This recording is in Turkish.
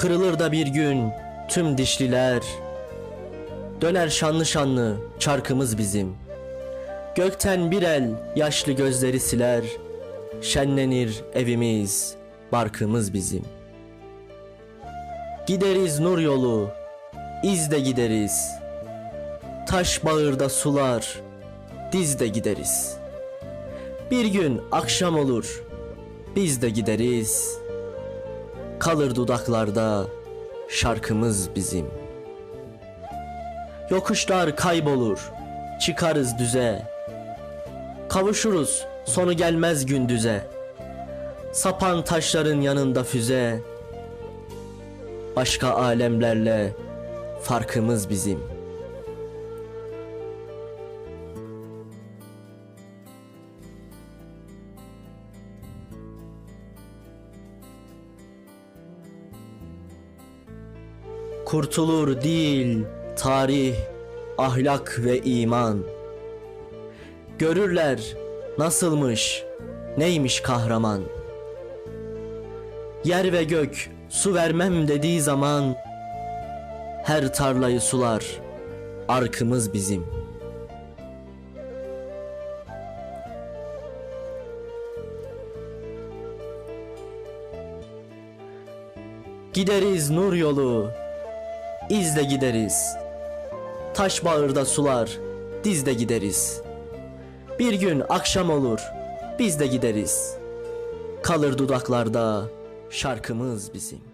Kırılır da bir gün tüm dişliler. Döner şanlı şanlı çarkımız bizim. Gökten bir el yaşlı gözleri siler. Şenlenir evimiz barkımız bizim. Gideriz nur yolu iz de gideriz. Taş bağırda sular diz de gideriz. Bir gün akşam olur biz de gideriz Kalır dudaklarda. Şarkımız bizim. Yokuşlar kaybolur çıkarız düze. Kavuşuruz sonu gelmez gündüze. Sapan taşların yanında füze. Başka alemlerle farkımız bizim Kurtulur değil tarih, ahlak ve iman. Görürler nasılmış, neymiş kahraman. Yer ve gök su vermem dediği zaman Her tarlayı sular, arkımız bizim. Gideriz nur yolu, izle gideriz. Taş bağırda sular, dizde gideriz. Bir gün akşam olur, biz de gideriz. Kalır dudaklarda şarkımız bizim.